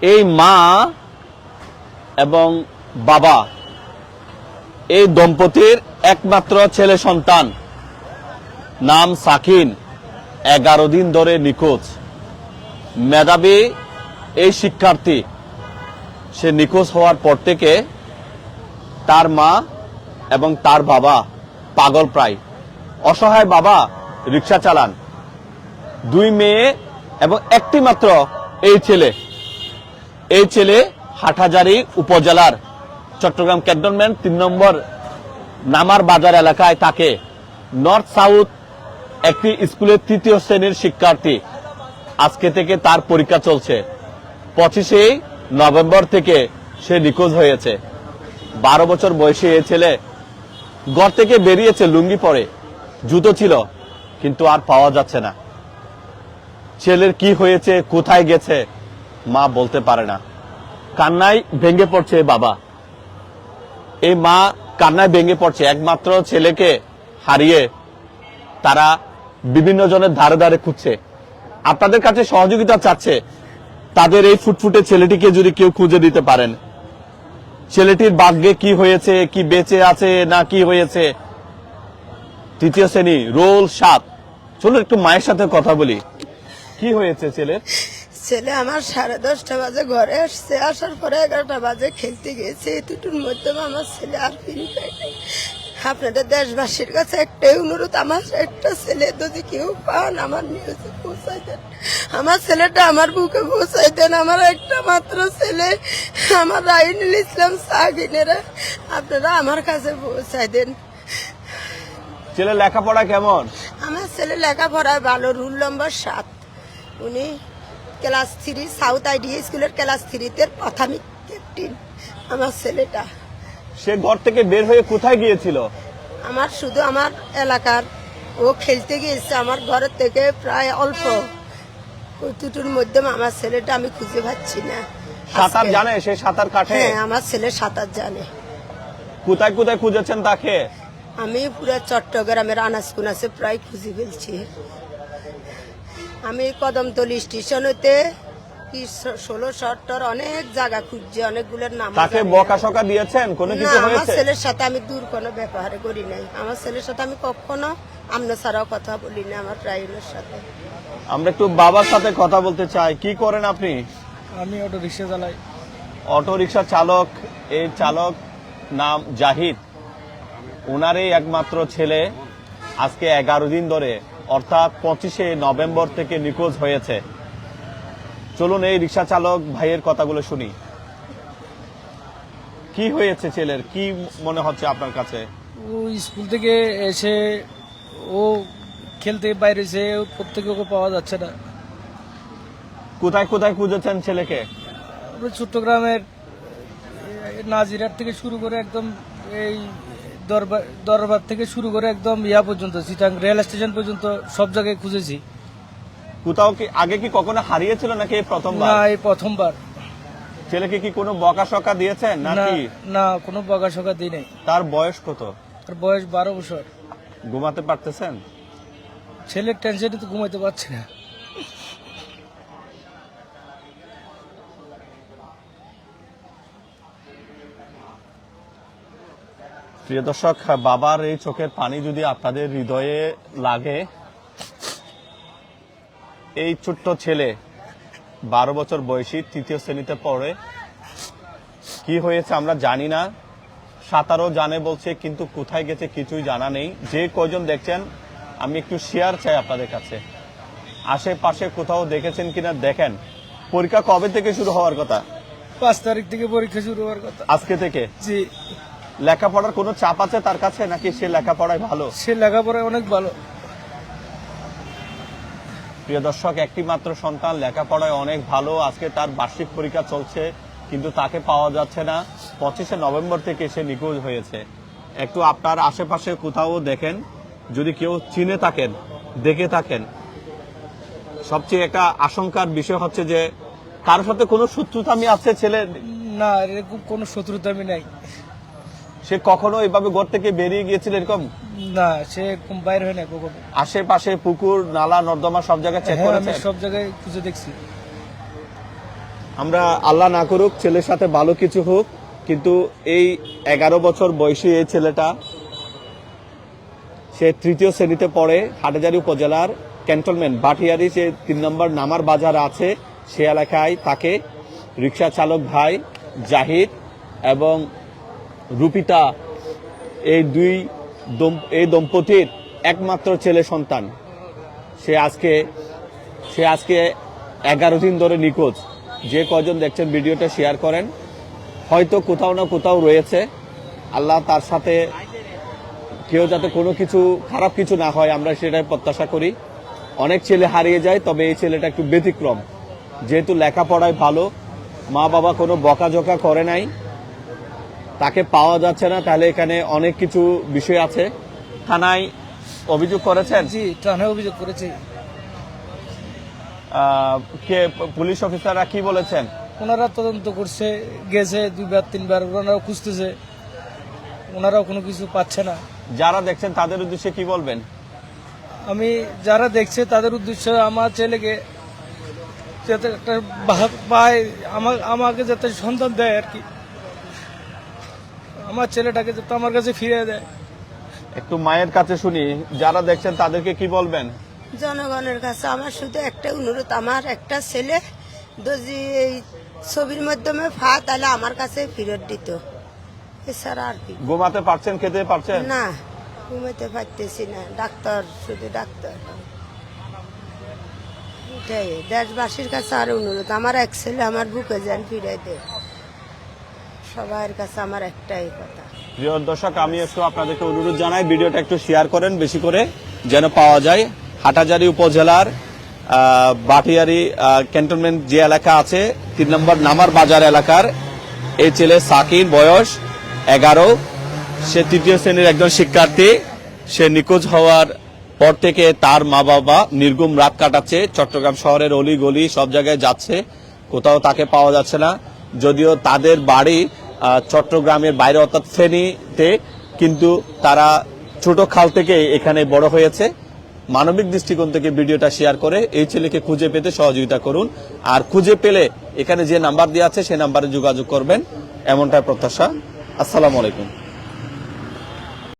এই মা এবং বাবা এই দম্পতির একমাত্র ছেলে সন্তান। নাম সাকিন, এগারো দিন ধরে নিখোঁজ। মেধাবী এই শিক্ষার্থী, সে নিখোঁজ হওয়ার পর থেকে তার মা এবং তার বাবা পাগল প্রায়। অসহায় বাবা রিক্সা চালান। দুই মেয়ে এবং একটি মাত্র এই ছেলে। এই ছেলে হাটহাজারি উপজেলার চট্টগ্রাম ক্যান্টনমেন্ট তিন নম্বর নামার বাজার এলাকায় থাকে। নর্থ সাউথ একটি স্কুলের তৃতীয় শ্রেণির শিক্ষার্থী। আজকে থেকে তার পরীক্ষা চলছে। পঁচিশে নভেম্বর থেকে সে নিখোঁজ হয়েছে। বারো বছর বয়সে এই ছেলে ঘর থেকে বেরিয়েছে, লুঙ্গি পরে। জুতো ছিল, কিন্তু আর পাওয়া যাচ্ছে না। ছেলের কি হয়েছে, কোথায় গেছে মা বলতে পারে না। কান্নায় ভেঙে পড়ছে বাবা। এই মা কান্নায় ভেঙে পড়ছে। একমাত্র ছেলেকে হারিয়ে তারা বিভিন্ন জনের ধারে ধারে খুঁজছে। আপনাদের কাছে সহযোগিতা চাচ্ছে। তাদের এই ফুটফুটে ছেলেটিকে যদি কেউ খুঁজে দিতে পারেন। ছেলেটির ভাগ্যে কি হয়েছে, কি বেঁচে আছে না কি হয়েছে? তৃতীয় শ্রেণি, রোল সাত। চলুন একটু মায়ের সাথে কথা বলি। কি হয়েছে ছেলের? ছেলে আমার সাড়ে দশটা বাজে ঘরে আসছে। আসার পরে এগারোটা বাজে খেলতে গেছে এতটুকুর মধ্যে আমার ছেলে আর ফিরে পায়নি আপনাদের দেশবাসীর কাছে একটাই অনুরোধ আমার একটা ছেলে যদি কেউ পান আমার নিউজে পৌঁছাই দেন। আমার ছেলেটা আমার বুকে পৌঁছাই দেন। আমার একটা মাত্র ছেলে। আমার রাইনুল ইসলাম সাহিনেরা আপনারা আমার কাছে পৌঁছাই দেন। ছেলে লেখাপড়া কেমন? আমার ছেলে লেখাপড়ায় ভালো রুল নম্বর সাত। উনি ক্লাস থ্রি সাউথ আইডিয়া স্কুলের ক্লাস থ্রিতে প্রাথমিক ক্যাপ্টেন আমার ছেলেটা। সে ঘর থেকে বের হয়ে কোথায় গিয়েছিল? আমার শুধু আমার এলাকার ও খেলতে গিয়েছে আমার ঘরের থেকে প্রায় অল্প। কতটুর মধ্যে আমার ছেলেটা আমি খুঁজে পাচ্ছি না। সাঁতার জানে সে সাঁতার কাটে? হ্যাঁ আমার ছেলে সাঁতার জানে। কোথায় কোথায় খুঁজেছেন তাকে? আমি পুরো চট্টগ্রামের আনাজ কুনাসে প্রায় খুঁজে ফেলছি। আমি কদমতলি স্টেশন হতে কি ষোলো শহরটার অনেক জায়গা খুঁজছি অনেকগুলোর নাম তাকে বকা সকা দিয়েছেন? কোনো কিছু আমার ছেলের সাথে আমি দূর কোনো ব্যবহার করি নাই। আমার ছেলের সাথে আমি কখনো আমনে ছাড়াও কথা বলি না আমার রাইনের সাথে। আমরা একটু বাবার সাথে কথা বলতে চাই। কি করেন আপনি? আমি অটো রিক্সা চালাই। অটো রিক্সা চালক এই চালক নাম জাহিদ। ওনারই একমাত্র ছেলে। আজকে এগারো দিন ধরে অর্থাৎ পঁচিশে নভেম্বর থেকে নিখোঁজ হয়েছে। চলুন এই রিক্সা চালক ভাইয়ের কথাগুলো শুনি। কি হয়েছে ছেলের? কি মনে হচ্ছে আপনার কাছে? ও স্কুল থেকে এসে ও খেলতে বাইরে এসে প্রত্যেকে ওকে পাওয়া যাচ্ছে না। কোথায় কোথায় খুঁজেছেন ছেলেকে? চট্টগ্রামের নাজিরার থেকে শুরু করে একদম এই দরবার দরবার থেকে শুরু করে একদম ইয়া পর্যন্ত চিটাং রেল স্টেশন পর্যন্ত সব জায়গায় খুঁজেছি। কোথাও কি আগে কি কখনো হারিয়েছিল নাকি এই না প্রথমবার এই প্রথমবার। ছেলেকে কি কোনো বকা সকা দিয়েছেন না নাকি? না কোনো বকা সকা দিই নাই। তার বয়স কত? তার বয়স বারো বছর। ঘুমাতে পারতেছেন? ছেলের টেনশনে তো ঘুমাইতে পারছি না। প্রিয় দর্শক বাবার এই চোখের পানি যদি আপনাদের হৃদয়ে লাগে এই ছোট্ট ছেলে বারো বছর বয়সী তৃতীয় শ্রেণীতে পড়ে। কি হয়েছে আমরা জানি না। সাঁতারও জানে বলছে কিন্তু কোথায় গেছে কিছুই জানা নেই। যে কয়জন দেখছেন আমি একটু শেয়ার চাই আপনাদের কাছে। আশেপাশে কোথাও দেখেছেন কিনা দেখেন। পরীক্ষা কবে থেকে শুরু হওয়ার কথা? পাঁচ তারিখ থেকে পরীক্ষা শুরু হওয়ার কথা। আজকে থেকে? জি। লেখাপড়ার কোনো চাপ আছে তার কাছে নাকি সে লেখাপড়ায় ভালো? সে লেখাপড়ায় অনেক ভালো। প্রিয় দর্শক একটি মাত্র সন্তান লেখাপড়ায় অনেক ভালো। আজকে তার বার্ষিক পরীক্ষা চলছে কিন্তু তাকে পাওয়া যাচ্ছে না। পঁচিশে নভেম্বর থেকে সে নিখোঁজ হয়েছে। একটু আপনার আশেপাশে কোথাও দেখেন যদি কেউ চিনে থাকেন দেখে থাকেন। সবচেয়ে একটা আশঙ্কার বিষয় হচ্ছে যে কারোর সাথে কোনো শত্রুতা আমি আছে ছেলে? না এরকম কোনো শত্রুতা আমি নাই। সে কখনো এভাবে ঘর থেকে বেরিয়ে গিয়েছিল এরকম? না সে বাইর হয় না কখনো। আশেপাশে পুকুর নালা নর্দমা সব জায়গায় চেক হ্যাঁ করেছে? সব জায়গায় খুঁজে দেখছি। আমরা আল্লাহ না করুক ছেলের সাথে ভালো কিছু হোক কিন্তু এই এগারো বছর বয়সী এই ছেলেটা সে তৃতীয় শ্রেণীতে পড়ে হাটাজারি উপজেলার ক্যান্টনমেন্ট বাটিয়ারি যে তিন নম্বর নামার বাজার আছে সে এলাকায় তাকে রিক্সা চালক ভাই জাহিদ এবং রুপিতা, এই দুই এই দম্পতির একমাত্র ছেলে সন্তান। সে আজকে সে আজকে এগারো দিন ধরে নিখোঁজ। যে কজন দেখছেন ভিডিওটা শেয়ার করেন, হয়তো কোথাও না কোথাও রয়েছে। আল্লাহ তার সাথে কেউ যাতে কোনো কিছু, খারাপ কিছু না হয়, আমরা সেটাই প্রত্যাশা করি। অনেক ছেলে হারিয়ে যায়, তবে এই ছেলেটা একটু ব্যতিক্রম। যেহেতু লেখাপড়ায় ভালো মা বাবা কোনো বকাঝকা করে নাই তাকে পাওয়া যাচ্ছে না তাহলে এখানে অনেক কিছু বিষয় আছে। থানায় অভিযোগ করেছেন? জি থানায় অভিযোগ করেছি। কে পুলিশ অফিসাররা কি বলেছেন? ওনারা তদন্ত করছে গেছে দুইবার তিনবার ওনারাও খুঁজতেছে। ওনারাও কোনো কিছু পাচ্ছে না। যারা দেখছেন তাদের উদ্দেশ্যে কি বলবেন? আমি যারা দেখছে তাদের উদ্দেশ্যে আমার ছেলেকে যাতে একটা পায় আমার আমাকে যাতে সন্তান দেয় আর কি। আমার ছেলেটাকে যাতে আমার কাছে ফিরে দেয়। একটু মায়ের কাছে শুনি যারা দেখছেন তাদেরকে কি বলবেন? জনগণের কাছে আমার শুধু একটা অনুরোধ আমার একটা ছেলে যদি এই ছবির মাধ্যমে ফা তাহলে আমার কাছে ফিরত দিত। এছাড়া আর কি। ঘুমাতে পারছেন খেতে পারছেন? না ঘুমাতে পারতেছি না। ডাক্তার শুধু ডাক্তার। এটাই দেশবাসীর কাছে আর অনুরোধ আমার এক ছেলে আমার বুকে যান ফিরে দে সবার কাছে আমার একটাই কথা। প্রিয় দর্শক, আমি একটু আপনাদেরকে অনুরোধ জানাই, ভিডিওটা একটু শেয়ার করেন বেশি করে, যেন পাওয়া যায়। হাটাজারি উপজেলার বাটিয়ারি ক্যান্টনমেন্ট যে এলাকা আছে, তিন নম্বর নামার বাজার এলাকার এই ছেলে সাকির বয়স এগারো। সে তৃতীয় শ্রেণির একজন শিক্ষার্থী। সে নিখোঁজ হওয়ার পর থেকে তার মা বাবা নির্গুম রাত কাটাচ্ছে, চট্টগ্রাম শহরের অলি গলি সব জায়গায় যাচ্ছে, কোথাও তাকে পাওয়া যাচ্ছে না। যদিও তাদের বাড়ি চট্টগ্রামের বাইরে অর্থাৎ শ্রেণীতে কিন্তু তারা ছোট খাল থেকে এখানে বড় হয়েছে। মানবিক দৃষ্টিকোণ থেকে ভিডিওটা শেয়ার করে এই ছেলেকে খুঁজে পেতে সহযোগিতা করুন। আর খুঁজে পেলে এখানে যে নাম্বার দেওয়া আছে সেই নাম্বারে যোগাযোগ করবেন। এমনটাই প্রত্যাশা। আসসালামু আলাইকুম।